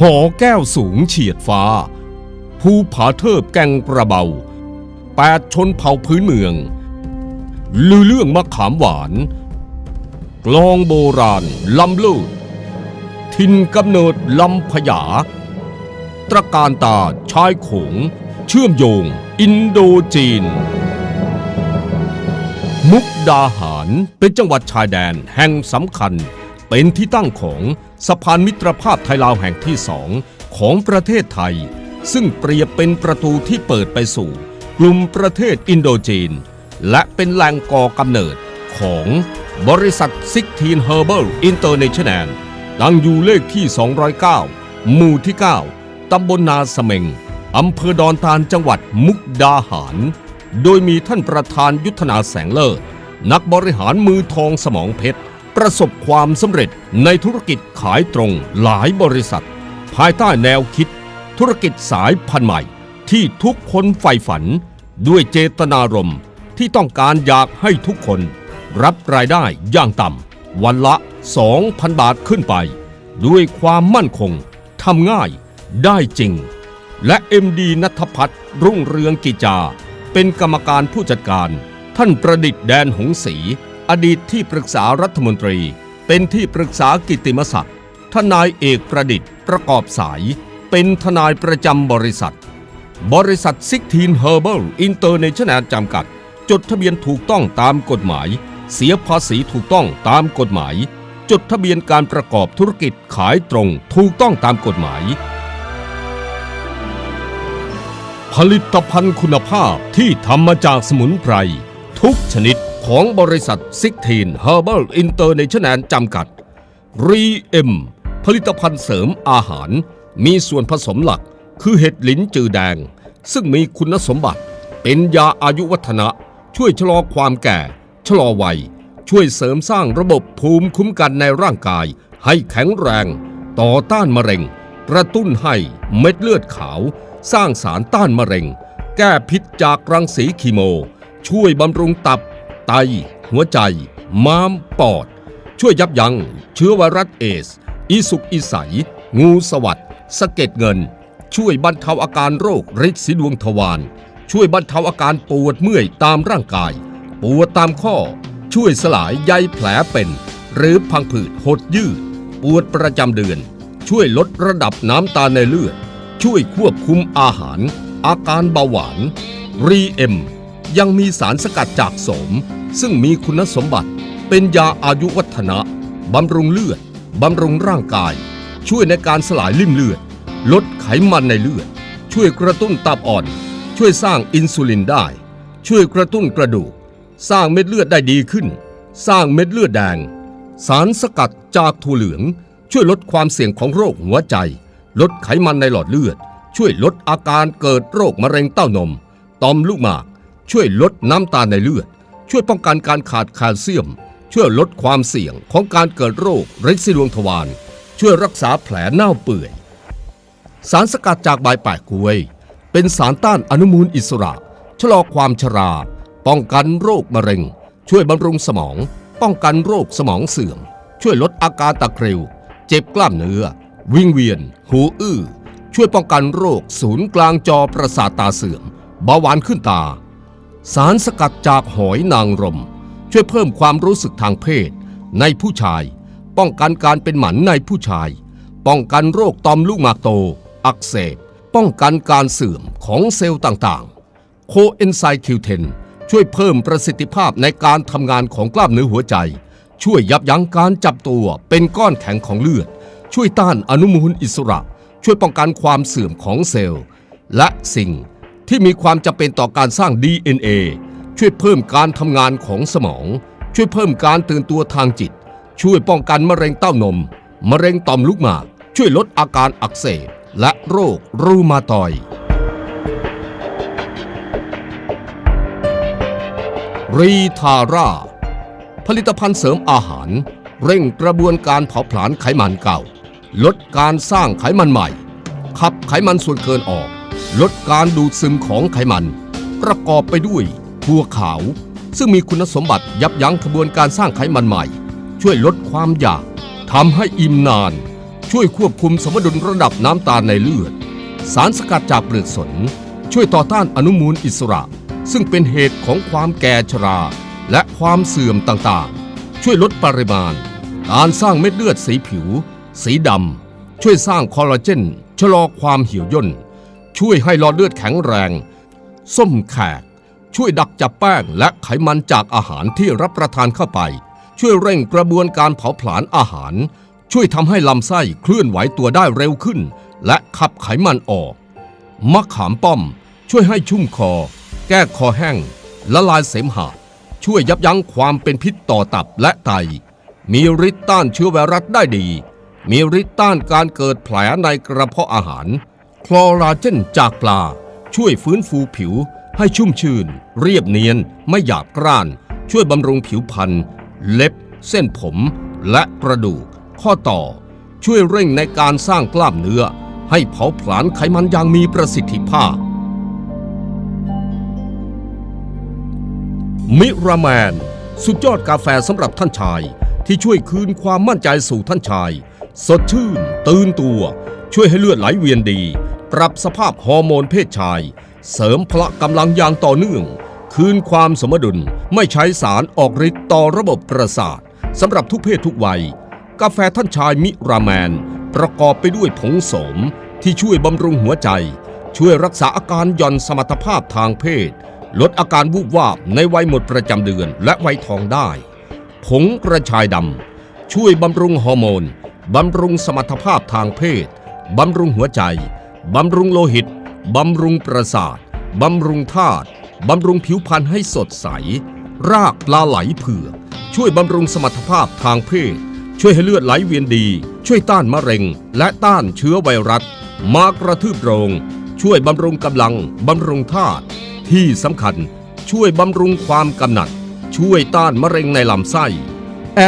หอแก้วสูงเฉียดฟ้า ภูผาเทิบแกงกระเบาแปดชนเผ่าพื้นเมือง ลือเรื่องมะขามหวาน กลองโบราณลำลูดทินกำเนิดลำพญาตระการตาชายโขง เชื่อมโยง อินโดจีน มุกดาหารเป็นจังหวัดชายแดนแห่งสำคัญ เป็นที่ตั้งของ สะพานมิตรภาพไทยลาวแห่งที่สองของประเทศไทย ซึ่งเปรียบเป็นประตูที่เปิดไปสู่กลุ่มประเทศอินโดจีน และเป็นแหล่งก่อกำเนิดของบริษัทซิกทีนเฮอร์เบิลอินเตอร์เนชั่นแนลตั้งอยู่เลขที่ 209 หมู่ที่ 9 ตำบลนาสเมง อำเภอดอนตาลจังหวัดมุกดาหาร โดยมีท่านประธานยุทธนาแสงเลิศ นักบริหารมือทองสมองเพชร ประสบความสำเร็จในธุรกิจขายตรงหลายบริษัท ภายใต้แนวคิด ธุรกิจสายพันธุ์ใหม่ ที่ทุกคนใฝ่ฝัน ด้วยเจตนารมณ์ที่ต้องการอยากให้ทุกคน รับรายได้อย่างต่ำวันละ 2,000 บาทขึ้นไป ด้วยความมั่นคงทำง่ายได้จริง และ MD นัทพัฒน์รุ่งเรืองกิจจาเป็นกรรมการผู้จัดการ ท่านประดิษฐ์แดนหงศรี อดีตที่ปรึกษารัฐมนตรี เป็นที่ปรึกษากิติมศักดิ์ทนายเอกประดิษฐ์ประกอบสาย เป็นทนายประจำบริษัท บริษัทซิกทีนเฮอร์เบิลอินเตอร์เนชั่นแนลจำกัด จดทะเบียนถูกต้องตามกฎหมาย เสียภาษีถูกต้องตามกฎหมาย จดทะเบียนการประกอบธุรกิจขายตรงถูกต้องตามกฎหมาย ผลิตภัณฑ์คุณภาพที่ทำมาจากสมุนไพรทุกชนิด ของบริษัทซิกทีนเฮอร์เบิลอินเตอร์เนชั่นแนลจำกัดรีเอ็มผลิตภัณฑ์เสริมอาหาร มีส่วนผสมหลักคือเห็ดหลินจือแดง ซึ่งมีคุณสมบัติ เป็นยาอายุวัฒนะ ช่วยชะลอความแก่ ชะลอวัย ช่วยเสริมสร้างระบบภูมิคุ้มกันในร่างกาย ให้แข็งแรง ต่อต้านมะเร็ง กระตุ้นให้เม็ดเลือดขาว สร้างสารต้านมะเร็ง แก้พิษจากรังสีคีโม ช่วยบำรุงตับ ไต หัวใจ ม้าม ปอด ช่วยยับยั้งเชื้อไวรัสเอส อีสุกอีใส งูสวัสดสะเก็ดเงิน ช่วยบรรเทาอาการโรคฤทธิ์สีดวงทวาร ช่วยบรรเทาอาการปวดเมื่อยตามร่างกาย ปวดตามข้อ ช่วยสลายใยแผลเป็น หรือพังผืดหดยืด ปวดประจำเดือน ช่วยลดระดับน้ำตาในเลือด ช่วยควบคุมอาหาร อาการเบาหวานรีเอ็ม ยังมีสารสกัดจากโสม ซึ่งมีคุณสมบัติเป็นยาอายุวัฒนะบำรุงเลือด บำรุงร่างกาย ช่วยในการสลายลิ่มเลือด ลดไขมันในเลือด ช่วยกระตุ้นตับอ่อน ช่วยสร้างอินซูลินได้ ช่วยกระตุ้นกระดูก สร้างเม็ดเลือดได้ดีขึ้น สร้างเม็ดเลือดแดง สารสกัดจากถั่วเหลือง ช่วยลดความเสี่ยงของโรคหัวใจ ลดไขมันในหลอดเลือด ช่วยลดอาการเกิดโรคมะเร็งเต้านม ต่อมลูกหมาก ช่วยลดน้ำตาลในเลือด ช่วยป้องกันการขาดแคลเซียม ช่วยลดความเสี่ยงของการเกิดโรคฤทธิ์สีดวงทวาร ช่วยรักษาแผลเน่าเปื่อย สารสกัดจากใบแปะกล้วย เป็นสารต้านอนุมูลอิสระ ชะลอความชรา ป้องกันโรคมะเร็ง ช่วยบำรุงสมอง ป้องกันโรคสมองเสื่อม ช่วยลดอาการตะคริว เจ็บกล้ามเนื้อ วิงเวียน หูอื้อ ช่วยป้องกันโรคศูนย์กลางจอประสาทตาเสื่อมเบาหวานขึ้นตา สารสกัดจากหอยนางรม ช่วยเพิ่มความรู้สึกทางเพศ ในผู้ชาย ป้องกันการเป็นหมันในผู้ชาย ป้องกันโรคตอมลูกหมากโต อักเสบ ป้องกันการเสื่อมของเซลล์ต่างๆ โคเอนไซคิวเทนช่วยเพิ่มประสิทธิภาพในการทำงานของกล้ามเนื้อหัวใจ ช่วยยับยั้งการจับตัวเป็นก้อนแข็งของเลือด ช่วยต้านอนุมูลอิสระ ช่วยป้องกันความเสื่อมของเซลล์ และสิ่ง ที่มีความจำเป็นต่อการสร้าง DNA ช่วยเพิ่มการทำงานของสมอง ช่วยเพิ่มการตื่นตัวทางจิต ช่วยป้องกันมะเร็งเต้านม มะเร็งต่อมลูกหมาก ช่วยลดอาการอักเสบและโรครูมาตอยรีทาร่า ผลิตภัณฑ์เสริมอาหาร เร่งกระบวนการเผาผลาญไขมันเก่า ลดการสร้างไขมันใหม่ ขับไขมันส่วนเกินออก ลดการดูดซึมของไขมัน ประกอบไปด้วยถั่วขาว ซึ่งมีคุณสมบัติยับยั้งกระบวนการสร้างไขมันใหม่ ช่วยลดความอยากทำให้อิ่มนานช่วยช่วยควบคุมสมดุลระดับน้ำตาลในเลือด สารสกัดจากเปลือกสน ช่วยต่อต้านอนุมูลอิสระ ซึ่งเป็นเหตุของความแก่ชรา และความเสื่อมต่างๆ ช่วยลดปริมาณ การสร้างเม็ดเลือดสีผิว สีดำช่วยสร้างคอลลาเจนชะลอความเหี่ยวย่น ช่วยให้หลอดเลือดแข็งแรง ส้มแขก ช่วยดักจับแป้งและไขมันจากอาหารที่รับประทานเข้าไป ช่วยเร่งกระบวนการเผาผลาญอาหาร ช่วยทำให้ลำไส้เคลื่อนไหวตัวได้เร็วขึ้น และขับไขมันออกมะขามป้อม ช่วยให้ชุ่มคอ แก้คอแห้งละลายเสมหะ ช่วยยับยั้งความเป็นพิษต่อตับและไต มีฤทธิ์ต้านเชื้อไวรัสได้ดี มีฤทธิ์ต้านการเกิดแผลในกระเพาะอาหาร คลอราเจนจากปลา ช่วยฟื้นฟูผิวให้ชุ่มชื่น เรียบเนียน ไม่หยาบกร้าน ช่วยบำรุงผิวพรรณเล็บ เส้นผม และกระดูก ข้อต่อ ช่วยเร่งในการสร้างกล้ามเนื้อ ให้เผาผลาญไขมันอย่างมีประสิทธิภาพ มิราแมน สุดยอดกาแฟสำหรับท่านชาย ที่ช่วยคืนความมั่นใจสู่ท่านชาย สดชื่น ตื่นตัว ช่วยให้เลือดไหลเวียนดี ปรับสภาพฮอร์โมนเพศชาย เสริมพละกำลังอย่างต่อเนื่อง คืนความสมดุลไม่ใช้สารออกฤทธิ์ต่อระบบประสาทสำหรับทุกเพศทุกวัย กาแฟท่านชายมิราแมน ประกอบไปด้วยผงโสม ที่ช่วยบำรุงหัวใจ ช่วยรักษาอาการหย่อนสมรรถภาพทางเพศ ลดอาการวูบวาบในวัยหมดประจำเดือนและวัยทองได้ ผงกระชายดำช่วยบำรุงฮอร์โมนบำรุงสมรรถภาพทางเพศบำรุงหัวใจ บำรุงโลหิต บำรุงประสาท บำรุงธาตุ บำรุงผิวพรรณให้สดใส รากปลาไหลเผือก ช่วยบำรุงสมรรถภาพทางเพศ ช่วยให้เลือดไหลเวียนดี ช่วยต้านมะเร็ง และต้านเชื้อไวรัส มากระทืบโรง ช่วยบำรุงกำลัง บำรุงธาตุ ที่สำคัญ ช่วยบำรุงความกำหนัด ช่วยต้านมะเร็งในลำไส้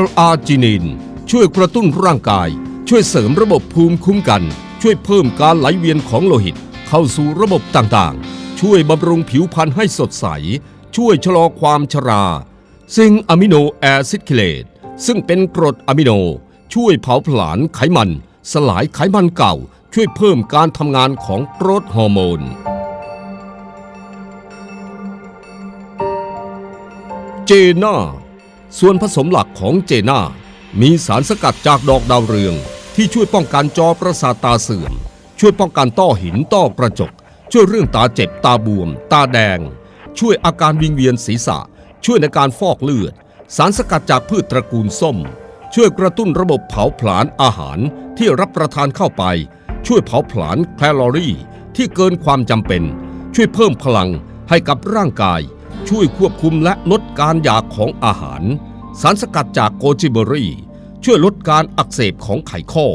l อ r จินินช่วยกระตุ้นร่างกาย ช่วยเสริมระบบภูมิคุ้มกัน ช่วยเพิ่มการไหลเวียนของโลหิตเข้าสู่ระบบต่างๆ ช่วยบำรุงผิวพรรณให้สดใส ช่วยชะลอความชราซิงอะมิโนแอซิดคิเลตซึ่งเป็นกรดอะมิโน ช่วยเผาผลาญไขมัน สลายไขมันเก่า ช่วยเพิ่มการทำงานของโกรทฮอร์โมน เจน่าส่วนผสมหลักของเจน่ามีสารสกัดจากดอกดาวเรือง ที่ช่วยป้องกันจอประสาทตาเสื่อม ช่วยป้องกันต้อหินต้อกระจก ช่วยเรื่องตาเจ็บตาบวม ตาแดง ช่วยอาการวิงเวียนศีรษะ ช่วยในการฟอกเลือด สารสกัดจากพืชตระกูลส้ม ช่วยกระตุ้นระบบเผาผลาญอาหารที่รับประทานเข้าไป ช่วยเผาผลาญแคลอรี่ที่เกินความจำเป็น ช่วยเพิ่มพลังให้กับร่างกาย ช่วยควบคุมและลดการอยากของอาหาร สารสกัดจากโกจิเบอรี่ ช่วยลดการอักเสบของไขข้อ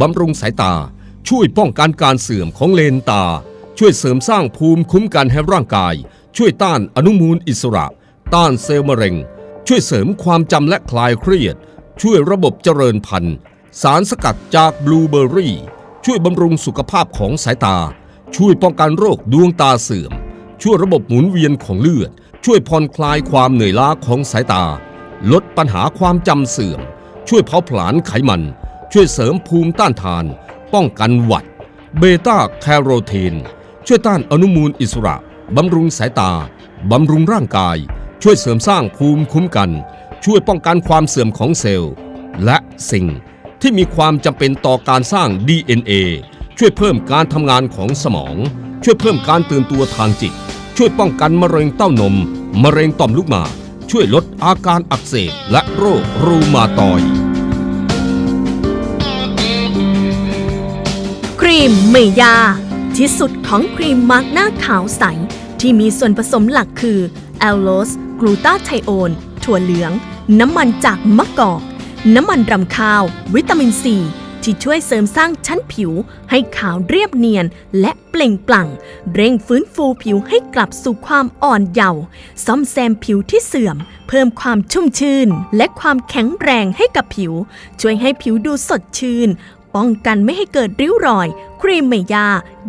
บำรุงสายตา ช่วยป้องกันการเสื่อมของเลนตา ช่วยเสริมสร้างภูมิคุ้มกันให้ร่างกาย ช่วยต้านอนุมูลอิสระ ต้านเซลล์มะเร็ง ช่วยเสริมความจำและคลายเครียด ช่วยระบบเจริญพันธุ์ สารสกัดจากบลูเบอร์รี่ ช่วยบำรุงสุขภาพของสายตา ช่วยป้องกันโรคดวงตาเสื่อม ช่วยระบบหมุนเวียนของเลือด ช่วยผ่อนคลายความเหนื่อยล้าของสายตา ลดปัญหาความจำเสื่อม ช่วยเผาผลาญไขมัน ช่วยเสริมภูมิต้านทาน ป้องกันหวัด เบต้าแคโรทีน ช่วยต้านอนุมูลอิสระ บำรุงสายตา บำรุงร่างกาย ช่วยเสริมสร้างภูมิคุ้มกัน ช่วยป้องกันความเสื่อมของเซลล์ และสิ่งที่มีความจำเป็นต่อการสร้าง DNA ช่วยเพิ่มการทำงานของสมอง ช่วยเพิ่มการตื่นตัวทางจิต ช่วยป้องกันมะเร็งเต้านม มะเร็งต่อมลูกหมาก ช่วยลดอาการอักเสบและโรครูมาตอย ครีมเมยา ที่สุดของครีมมาร์กหน้าขาวใส ที่มีส่วนผสมหลักคือแอลโลสกลูตาไทโอนถั่วเหลือง น้ำมันจากมะกอก น้ำมันรำข้าว วิตามินซี ที่ช่วยเสริมสร้างชั้นผิว ให้ขาวเรียบเนียนและเปล่งปลั่ง เร่งฟื้นฟูผิวให้กลับสู่ความอ่อนเยาว์ซ่อมแซมผิวที่เสื่อม เพิ่มความชุ่มชื่น และความแข็งแรงให้กับผิว ช่วยให้ผิวดูสดชื่นป้องกันไม่ให้เกิดริ้วรอย ครีมเมยา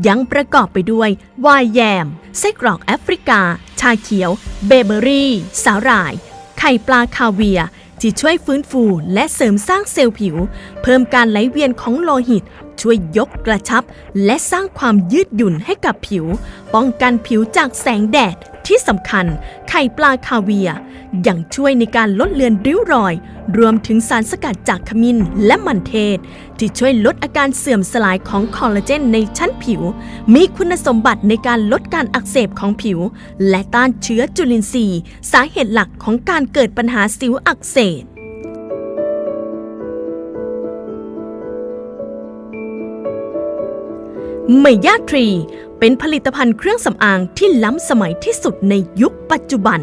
ยังประกอบไปด้วยวน์แยมไส้กรอกแอฟริกา ชาเขียว เบเบอรี่ สาหร่าย ไข่ปลาคาเวียร์ ที่ช่วยฟื้นฟูและเสริมสร้างเซลล์ผิว เพิ่มการไหลเวียนของโลหิต ช่วยยกกระชับ และสร้างความยืดหยุ่นให้กับผิว ป้องกันผิวจากแสงแดด ที่สำคัญ ไข่ปลาคาเวียยังช่วยในการลดเลือนริ้วรอย รวมถึงสารสกัดจากขมิ้นและมันเทศ ที่ช่วยลดอาการเสื่อมสลายของคอลลาเจนในชั้นผิว มีคุณสมบัติในการลดการอักเสบของผิว และต้านเชื้อจุลินทรีย์ สาเหตุหลักของการเกิดปัญหาสิวอักเสบเมย่าทรี เป็นผลิตภัณฑ์เครื่องสำอางที่ล้ำสมัยที่สุดในยุคปัจจุบัน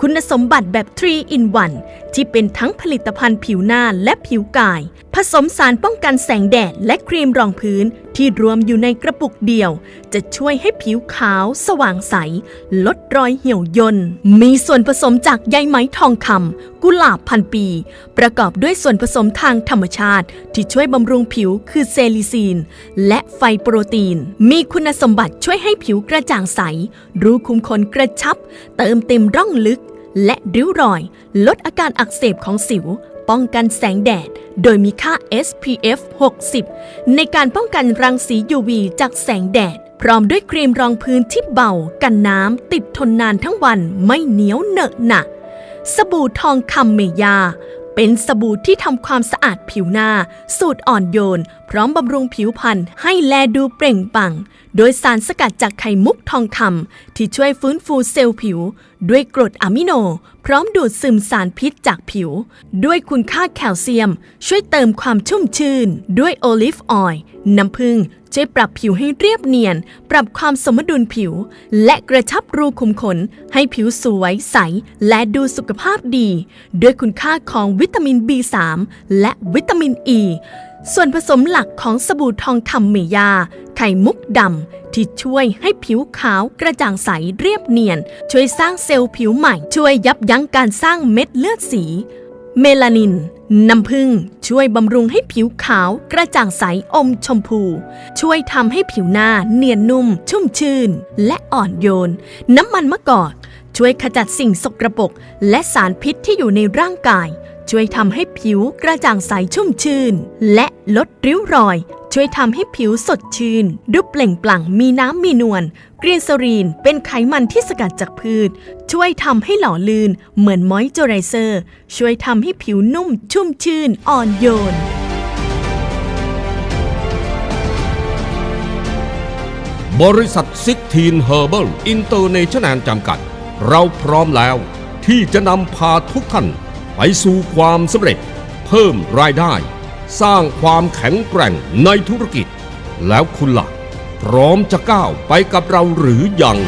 คุณสมบัติแบบ 3 in 1 ที่เป็นทั้งผลิตภัณฑ์ผิวหน้าและผิวกาย ผสมสารป้องกันแสงแดดและครีมรองพื้นที่รวมอยู่ในกระปุกเดียว จะช่วยให้ผิวขาว สว่างใส ลดรอยเหี่ยวย่น มีส่วนผสมจากใยไหมทองคำกุหลาบพันปี ประกอบด้วยส่วนผสมทางธรรมชาติ ที่ช่วยบำรุงผิวคือเซลิซีน และไฟโปรตีน มีคุณสมบัติช่วยให้ผิวกระจ่างใส รูขุมขนกระชับ เติมเต็มร่องลึกและริ้วรอย ลดอาการอักเสบของสิว ป้องกันแสงแดด โดยมีค่า SPF 60 ในการป้องกันรังสี UV จากแสงแดด พร้อมด้วยครีมรองพื้นที่เบา กันน้ำ ติดทนนานทั้งวันไม่เหนียวเหนอะหนะสบู่ทองคำเมยา เป็นสบู่ที่ทำความสะอาดผิวหน้า สูตรอ่อนโยน พร้อมบำรุงผิวพรรณให้แลดูเปล่งปลั่ง โดยสารสกัดจากไข่มุกทองคำที่ช่วยฟื้นฟูเซลล์ผิว ด้วยกรดอะมิโน พร้อมดูดซึมสารพิษจากผิว ด้วยคุณค่าแคลเซียม ช่วยเติมความชุ่มชื่น ด้วยโอลิฟออยล์น้ำผึ้งช่วยปรับผิวให้เรียบเนียน ปรับความสมดุลผิว และกระชับรูขุมขน ให้ผิวสวยใส และดูสุขภาพดี ด้วยคุณค่าของวิตามิน B3 และวิตามินอ e, ี ส่วนผสมหลักของสบู่ทองคำเมยา ไข่มุกดำที่ช่วยให้ผิวขาวกระจ่างใสเรียบเนียน ช่วยสร้างเซลล์ผิวใหม่ ช่วยยับยั้งการสร้างเม็ดเลือดสี เมลานิน น้ำผึ้งช่วยบำรุงให้ผิวขาวกระจ่างใสอมชมพู ช่วยทำให้ผิวหน้าเนียนนุ่ม ชุ่มชื่น และอ่อนโยน น้ำมันมะกอกช่วยขจัดสิ่งสกรปรกและสารพิษที่อยู่ในร่างกาย ช่วยทำให้ผิวกระจ่างใสชุ่มชื่น และลดริ้วรอย ช่วยทำให้ผิวสดชื่น ดูเปล่งปลั่งมีน้ำมีนวลกรีนซอรีนเป็นไขมันที่สกัดจากพืช ช่วยทำให้หล่อลื่น เหมือนมอยเจอไรเซอร์ ช่วยทำให้ผิวนุ่มชุ่มชื่นอ่อนโยนบริษัทซิกทีนเฮอร์เบิลอินเตอร์เนชั่นแนลจำกัด เราพร้อมแล้วที่จะนำพาทุกท่าน ไปสู่ความสำเร็จ เพิ่มรายได้ สร้างความแข็งแกร่งในธุรกิจ แล้วคุณล่ะพร้อมจะก้าวไปกับเราหรือยัง